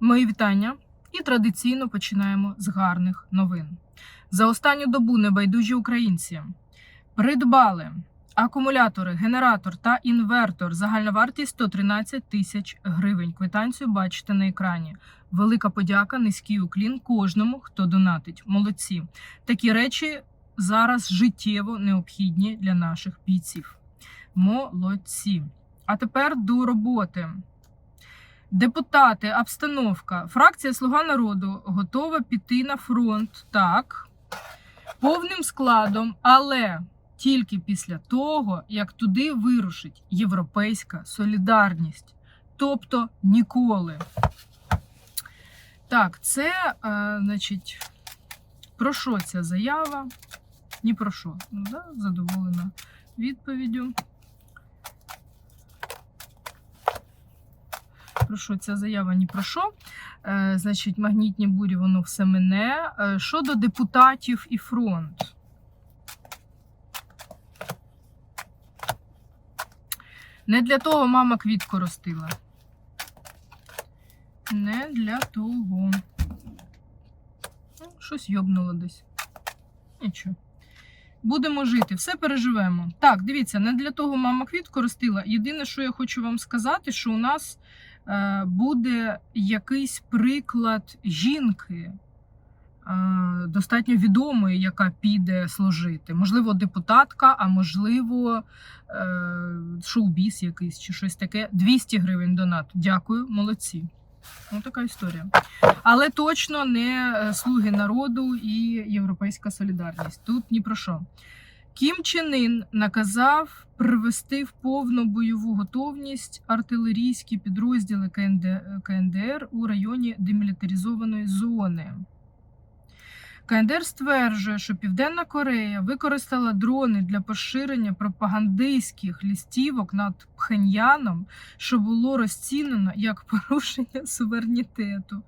Мої вітання і традиційно починаємо з гарних новин. За останню добу небайдужі українці придбали акумулятори, генератор та інвертор. Загальна вартість 113 тисяч гривень. Квитанцію бачите на екрані. Велика подяка, низький уклін кожному, хто донатить. Молодці. Такі речі зараз життєво необхідні для наших бійців. Молодці. А тепер до роботи. Депутати, обстановка. Фракція Слуга народу готова піти на фронт. Так. Повним складом, але тільки після того, як туди вирушить європейська солідарність. Тобто ніколи. Так, це, е, значить, про що ця заява? Ні про що. Ну, да, задоволена відповіддю. Про що ця заява ні про що. Е, значить, магнітні бурі, воно все мене. Е, щодо депутатів і фронт. Не для того мама квітку ростила. Не для того. Ну, щось йобнуло десь. Нічого. Будемо жити, все переживемо. Так, дивіться, не для того мама квітку ростила. Єдине, що я хочу вам сказати, що у нас буде якийсь приклад жінки. е, Достатньо відомої, яка піде служити. Можливо, депутатка, а можливо, е, шоу-біс якийсь чи щось таке. 200 гривень донат. Дякую, молодці. Ну, така історія. Але точно не е, слуги народу і Європейська солідарність. Тут ні про що. Кім Чен наказав привести в повну бойову готовність артилерійські підрозділи КНДР у районі демілітаризованої зони. КНДР стверджує, що Південна Корея використала дрони для поширення пропагандистських лістівок над Пхеньяном, що було розцінено як порушення суверенітету.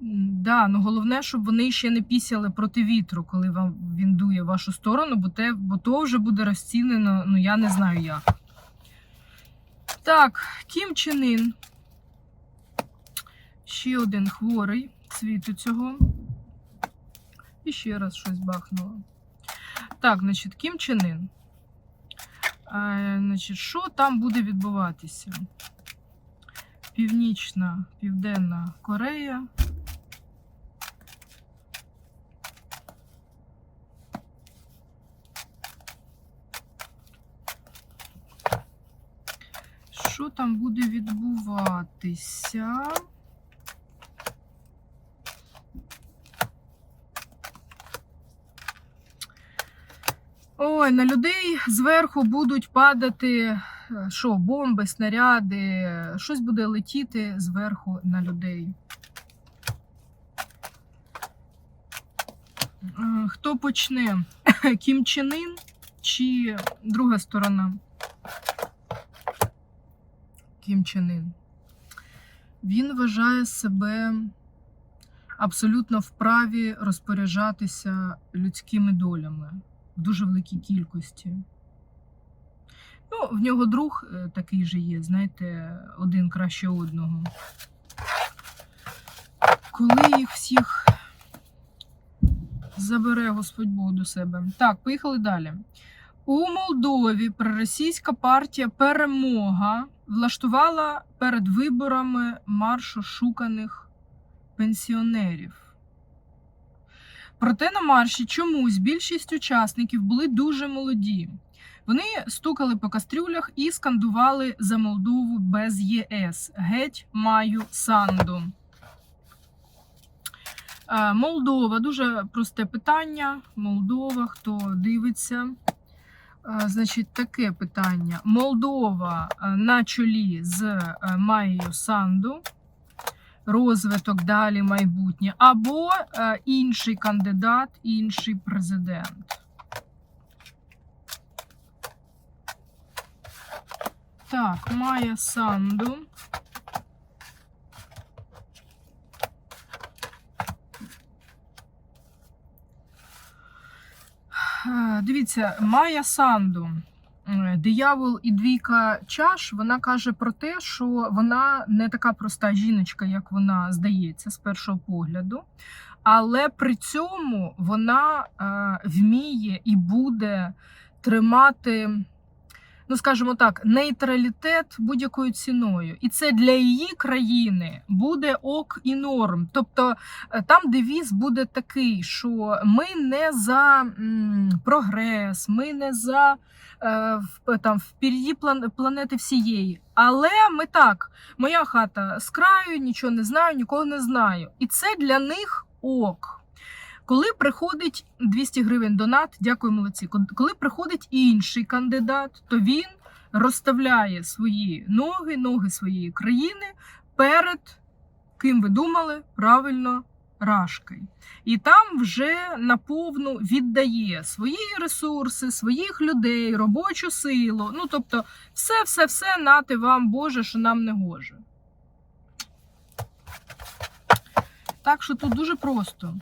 Да, ну головне, щоб вони ще не пісяли проти вітру, коли вам він дує в вашу сторону, бо, те, бо то вже буде розцінено, ну я не знаю як. Так, Кім Чен Ін. Ще один хворий світу цього. І ще раз щось бахнуло. Так, значить, Кім Чен Ін. А, значить, що там буде відбуватися? Північна, Південна Корея. Що там буде відбуватися? Ой, на людей зверху будуть падати е, що, бомби, снаряди, щось буде летіти зверху на людей. Е, Хто почне? Кім Чен Ін чи друга сторона? Кім. Він вважає себе абсолютно вправі розпоряджатися людськими долями в дуже великій кількості. Ну, в нього друг е, такий же є, знаєте, один краще одного. Коли їх всіх забере Господь Бог до себе. Так, поїхали далі. У Молдові проросійська партія Перемога влаштувала перед виборами маршу шуканих пенсіонерів. Проте на марші чомусь більшість учасників були дуже молоді. Вони стукали по кастрюлях і скандували за Молдову без ЄС. Геть маю санду. Е, Молдова дуже просте питання. Молдова, хто дивиться. Е, Значить, таке питання. Молдова е, на чолі з Маєю Майєю Санду розвиток далі майбутнє, або е, інший кандидат, інший президент. Так, Майя Санду. Е, Дивіться, Майя Санду. диявол і двійка чаш, вона каже про те, що вона не така проста жіночка, як вона здається з першого погляду. Але при цьому вона е, вміє і буде тримати, ну скажімо так, нейтралітет будь-якою ціною. І це для її країни буде ок і норм. Тобто е, там девіз буде такий, що ми не за прогрес, ми не за е, там план- планети всієї. Але ми так, моя хата з краю, нічого не знаю, нікого не знаю. І це для них ок. Коли приходить 200 гривень донат, дякую молодці. Коли приходить інший кандидат, то він розставляє свої ноги, ноги своєї країни перед ким ви думали правильно рашкою. І там вже наповну віддає свої ресурси, своїх людей, робочу силу. Ну тобто, все, все, все нати вам, Боже, що нам не гоже. Так що тут дуже просто.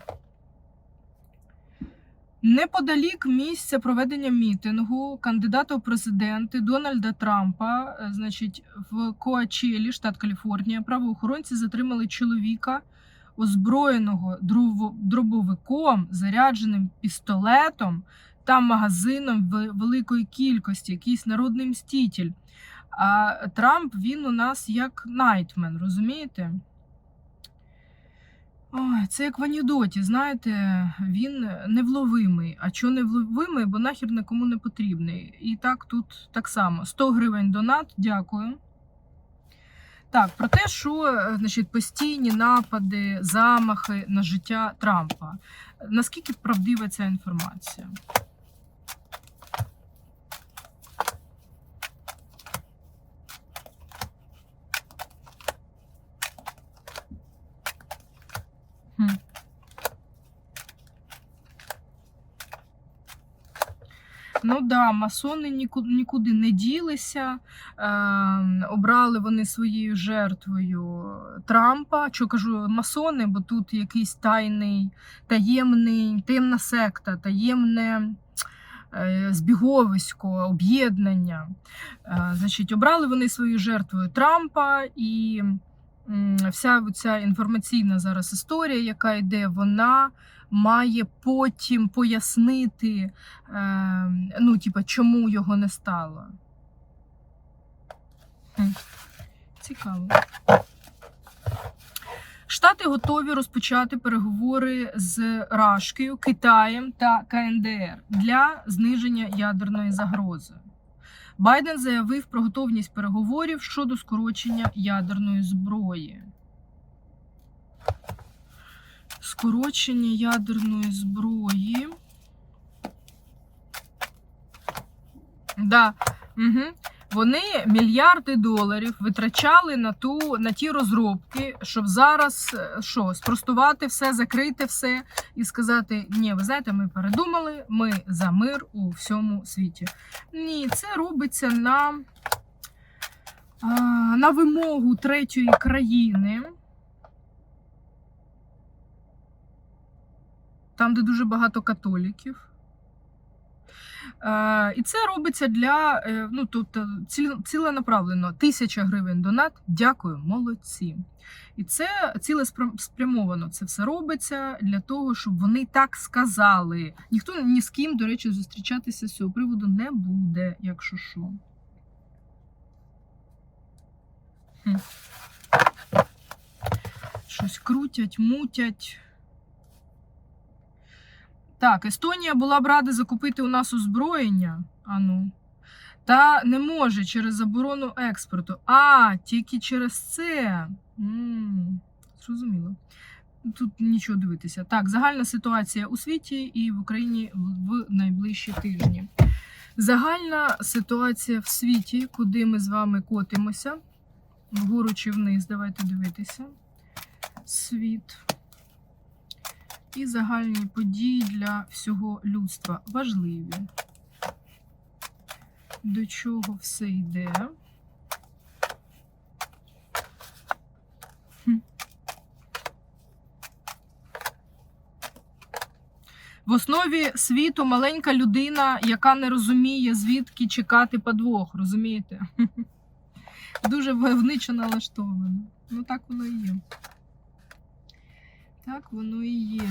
Неподалік місця проведення мітингу кандидата у президенти Дональда Трампа, е, значить, в Коачелі, штат Каліфорнія, правоохоронці затримали чоловіка, озброєного дробовиком, зарядженим пістолетом та магазином великої кількості, якийсь народний мститель. А Трамп він у нас як найтмен, розумієте? Ой, це як в анідоті, знаєте, він невловимий. А чого невловимий, бо нахер нікому не потрібний. І так тут так само. 100 гривень донат, дякую. Так, про те, що е, значить, постійні напади, замахи на життя Трампа. Наскільки правдива ця інформація? Да, масони нікуди, не ділися. Е, обрали вони своєю жертвою Трампа. Що кажу, масони, бо тут якийсь тайний, таємний, таємна секта, таємне е, збіговисько, об'єднання. Е, значить, обрали вони своєю жертвою Трампа і. Вся ця інформаційна зараз історія, яка йде, вона має потім пояснити, е, ну, типа, чому його не стало. Цікаво. Штати готові розпочати переговори з Рашкою, Китаєм та КНДР для зниження ядерної загрози. Байден заявив про готовність переговорів щодо скорочення ядерної зброї. Скорочення ядерної зброї. Да. Угу. Вони мільярди доларів витрачали на ту на ті розробки, щоб зараз е, що спростувати все, закрити все і сказати: ні, ви знаєте, ми передумали, ми за мир у всьому світі. Ні, це робиться на, на вимогу третьої країни. Там, де дуже багато католіків. Е, і це робиться для е, ну ціл- ціленаправлено тисяча гривень донат. Дякую, молодці. І це цілеспрямовано це все робиться для того, щоб вони так сказали. Ніхто ні з ким, до речі, зустрічатися з цього приводу не буде, якщо що. Щось крутять, мутять. Так, Естонія була б рада закупити у нас озброєння. Ану. Та не може через заборону експорту. А, тільки через це. зрозуміло. Тут нічого дивитися. Так, загальна ситуація у світі і в Україні в найближчі тижні. Загальна ситуація в світі, куди ми з вами котимося. Вгору чи вниз, давайте дивитися. Світ і загальні події для всього людства важливі. До чого все йде? В основі світу маленька людина, яка не розуміє, звідки чекати подвох, розумієте? Дуже войовничо налаштовано. Ну так воно і є. Так воно і є.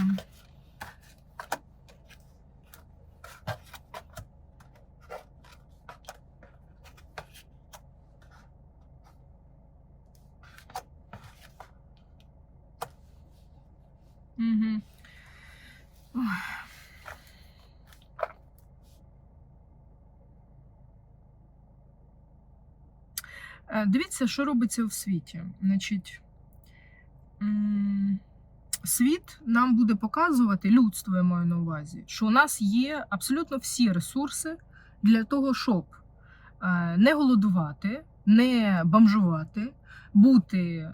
Е, Дивіться, що робиться в світі. Значить, світ нам буде показувати, людство я маю на увазі, що у нас є абсолютно всі ресурси для того, щоб е, не голодувати, не бомжувати, бути е,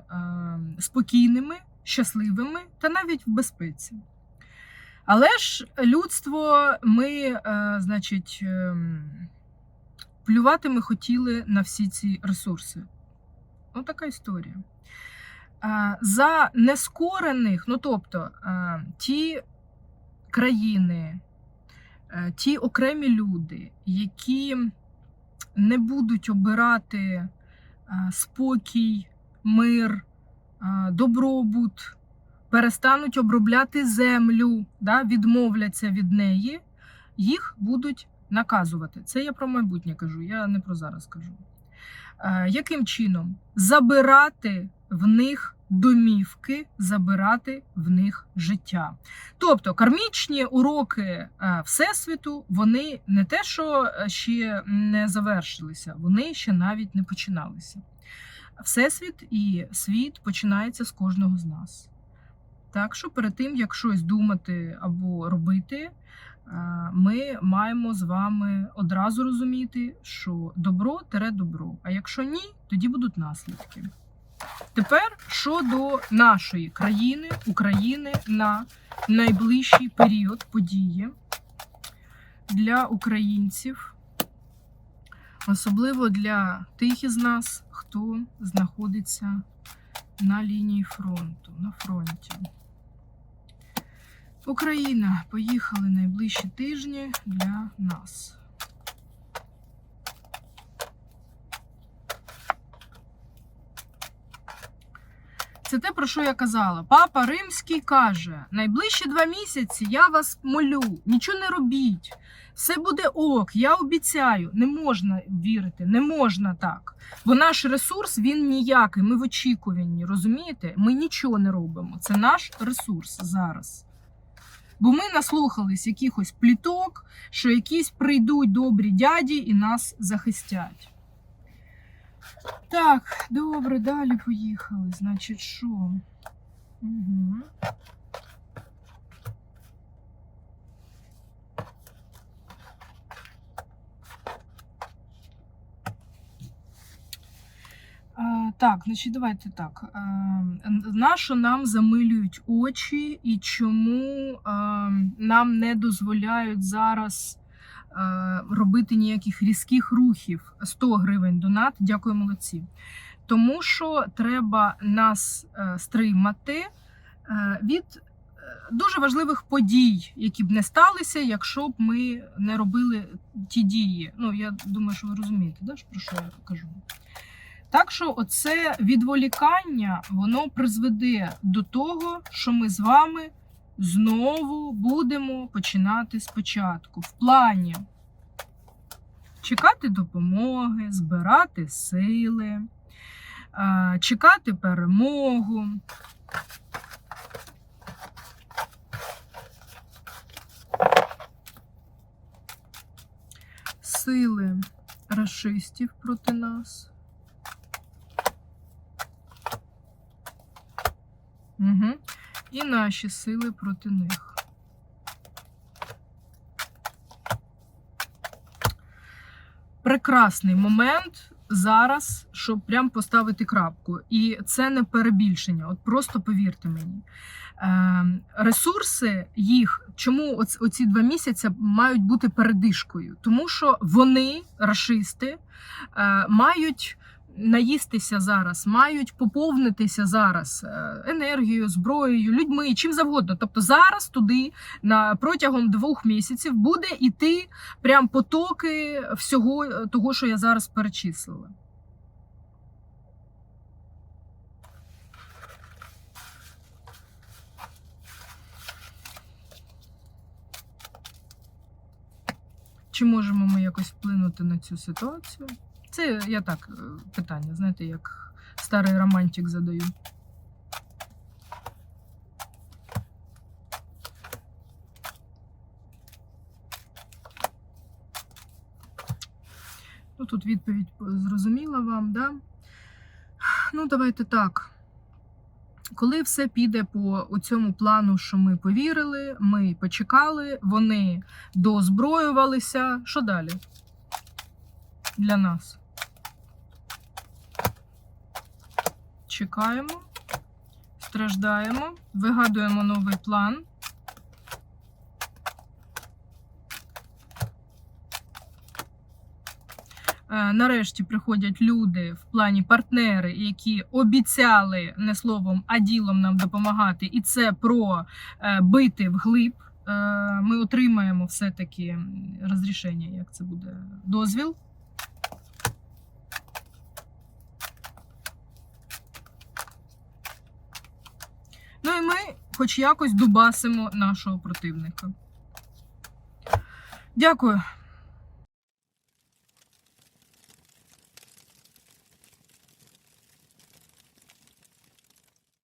спокійними, щасливими та навіть в безпеці. Але ж людство, ми, е, значить, плювати ми хотіли на всі ці ресурси. Ось така історія. Е, За нескорених, ну тобто, е, ті країни, е, ті окремі люди, які не будуть обирати спокій, мир, добробут, перестануть обробляти землю, да, відмовляться від неї, їх будуть наказувати. Це я про майбутнє кажу, я не про зараз кажу. Яким чином? Забирати в них домівки, забирати в них життя. Тобто кармічні уроки е, Всесвіту, вони не те, що е, ще не завершилися, вони ще навіть не починалися. Всесвіт і світ починається з кожного з нас. Так що перед тим, як щось думати або робити, е, ми маємо з вами одразу розуміти, що добро тере добро. А якщо ні, тоді будуть наслідки. Тепер щодо нашої країни, України на найближчий період події для українців, особливо для тих із нас, хто знаходиться на лінії фронту, на фронті. Україна, поїхали найближчі тижні для нас. Це те, про що я казала. Папа Римський каже: найближчі два місяці я вас молю, нічого не робіть. Все буде ок, я обіцяю. Не можна вірити, не можна так. Бо наш ресурс він ніякий. Ми в очікуванні, розумієте? Ми нічого не робимо. Це наш ресурс зараз. Бо ми наслухались якихось пліток, що якісь прийдуть добрі дяді і нас захистять. Так, добре, далі поїхали. Значить, що? Угу. Так, значить, давайте так. Нащо нам замилюють очі і чому нам не дозволяють зараз робити ніяких різких рухів? 100 гривень донат, дякую, молодці. Тому що треба нас е, стримати е, від е, дуже важливих подій, які б не сталися, якщо б ми не робили ті дії. Ну, я думаю, що ви розумієте, да, про що я кажу. Так що оце відволікання, воно призведе до того, що ми з вами знову будемо починати спочатку. В плані чекати допомоги, збирати сили, чекати перемогу. Сили расистів проти нас. Угу. І наші сили проти них. Прекрасний момент зараз, щоб прям поставити крапку. І це не перебільшення. От просто повірте мені. Е, ресурси їх, чому оц, оці два місяці мають бути передишкою? Тому що вони, рашисти, е, мають наїстися зараз, мають поповнитися зараз е, енергією, зброєю, людьми, чим завгодно. Тобто зараз туди на протягом двох місяців буде йти прям потоки всього е, того, що я зараз перечислила. Чи можемо ми якось вплинути на цю ситуацію? Це я так е, питання, знаєте, як старий романтик задаю. Ну, тут відповідь зрозуміла вам, да? Ну, давайте так. Коли все піде по цьому плану, що ми повірили, ми почекали, вони доозброювалися. Що далі? Для нас. Чекаємо, страждаємо, вигадуємо новий план. Е, Нарешті приходять люди в плані партнери, які обіцяли не словом, а ділом нам допомагати, і це про е, бити вглиб. Е, Ми отримаємо все-таки розрішення, як це буде дозвіл. І ми, хоч якось, дубасимо нашого противника. Дякую.